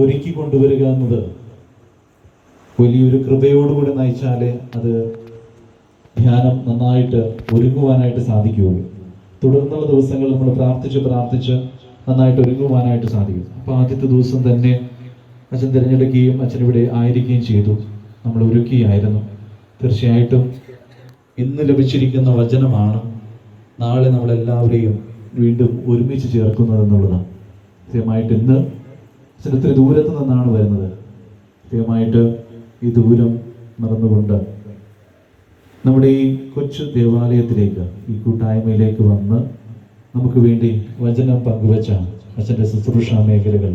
ഒരുക്കി കൊണ്ടുവരിക എന്നത് വലിയൊരു കൃപയോടുകൂടി നയിച്ചാലേ അത് ധ്യാനം നന്നായിട്ട് ഒരുങ്ങുവാനായിട്ട് സാധിക്കുകയുള്ളൂ. തുടർന്നുള്ള ദിവസങ്ങൾ നമ്മൾ പ്രാർത്ഥിച്ച് പ്രാർത്ഥിച്ച് നന്നായിട്ട് ഒരുങ്ങുവാനായിട്ട് സാധിക്കും. അപ്പോൾ ആദ്യത്തെ ദിവസം തന്നെ അച്ഛൻ തിരഞ്ഞെടുക്കുകയും അച്ഛൻ ഇവിടെ ആയിരിക്കുകയും ചെയ്തു. നമ്മൾ ഒരുക്കിയായിരുന്നു. തീർച്ചയായിട്ടും ഇന്ന് ലഭിച്ചിരിക്കുന്ന വചനമാണ് നാളെ നമ്മളെല്ലാവരെയും വീണ്ടും ഒരുമിച്ച് ചേർക്കുന്നതെന്നുള്ളതാണ് കൃത്യമായിട്ട് ഇന്ന് അച്ഛൻ ഒത്തിരി ദൂരത്ത് നിന്നാണ് വരുന്നത്. കൃത്യമായിട്ട് ഈ ദൂരം നടന്നുകൊണ്ട് നമ്മുടെ ഈ കൊച്ചു ദേവാലയത്തിലേക്ക് ഈ കൂട്ടായ്മയിലേക്ക് വന്ന് നമുക്ക് വേണ്ടി വചനം പങ്കുവച്ച അച്ഛന്റെ ശുശ്രൂഷ മേഖലകൾ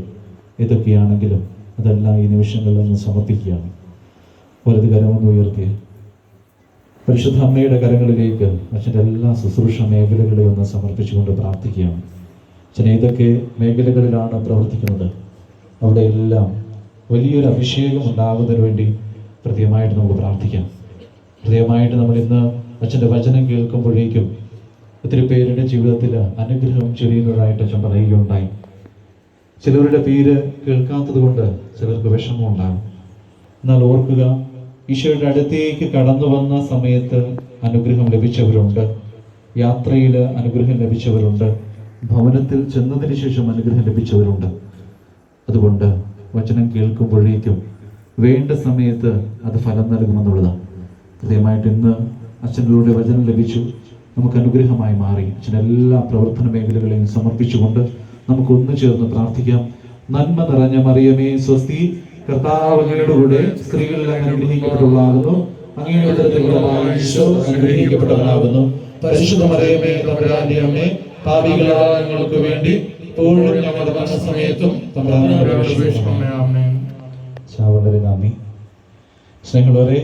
ഏതൊക്കെയാണെങ്കിലും അതെല്ലാം ഈ നിമിഷങ്ങളിൽ ഒന്ന് സമർപ്പിക്കുകയാണ്. വലത് കരമൊന്ന് ഉയർത്തി. പരിശുദ്ധ അമ്മയുടെ കരങ്ങളിലേക്ക് അച്ഛന്റെ എല്ലാ ശുശ്രൂഷ മേഖലകളെയും ഒന്ന് സമർപ്പിച്ചുകൊണ്ട് പ്രാർത്ഥിക്കുകയാണ്. അച്ഛൻ ഏതൊക്കെ മേഖലകളിലാണ് പ്രവർത്തിക്കുന്നത്? അവിടെ എല്ലാം വലിയൊരു അഭിഷേകം ഉണ്ടാകുന്നതിന് വേണ്ടി പ്രത്യേകമായിട്ട് നമുക്ക് പ്രാർത്ഥിക്കാം. ഹൃദയമായിട്ട് നമ്മൾ ഇന്ന് അച്ഛന്റെ വചനം കേൾക്കുമ്പോഴേക്കും ഒത്തിരി പേരുടെ ജീവിതത്തിൽ അനുഗ്രഹം ചൊരിയുന്നതായിട്ട് അച്ഛൻ പറയുകയുണ്ടായി. ചിലവരുടെ പേര് കേൾക്കാത്തത് കൊണ്ട് ചിലർക്ക് വിഷമം ഉണ്ടാകും എന്നാൽ ഓർക്കുക ഈശോയുടെ അടുത്തേക്ക് കടന്നു വന്ന സമയത്ത് അനുഗ്രഹം ലഭിച്ചവരുണ്ട്. യാത്രയിൽ അനുഗ്രഹം ലഭിച്ചവരുണ്ട്. ഭവനത്തിൽ ചെന്നതിന് ശേഷം അനുഗ്രഹം ലഭിച്ചവരുണ്ട്. അതുകൊണ്ട് വചനം കേൾക്കുമ്പോഴേക്കും വേണ്ട സമയത്ത് അത് ഫലം നൽകുമെന്നുള്ളതാണ്. കൃത്യമായിട്ട് ഇന്ന് അച്ഛനിലൂടെ വചനം ലഭിച്ചു. നമുക്ക് അനുഗ്രഹമായി മാറി. അച്ഛൻ എല്ലാ പ്രവർത്തന മേഖലകളെയും സമർപ്പിച്ചുകൊണ്ട് നമുക്ക് ഒന്നു ചേർന്ന് പ്രാർത്ഥിക്കാം. നന്മ നിറഞ്ഞ മറിയമേ സ്വസ്തി കർത്താവങ്ങളുടെ കൂടെ സ്ത്രീകളിൽ അനുഗ്രഹിക്കപ്പെട്ടവളാകുന്നു. അങ്ങയുടെ ഈശോ പരിശുദ്ധ മറിയമേ തമ്പുരാന്റെ അമ്മേ പാപികളായ ഞങ്ങൾക്ക് വേണ്ടി ഇപ്പോഴും ഞങ്ങളുടെ മരണസമയത്തും സ്നേഹമുള്ളവരെ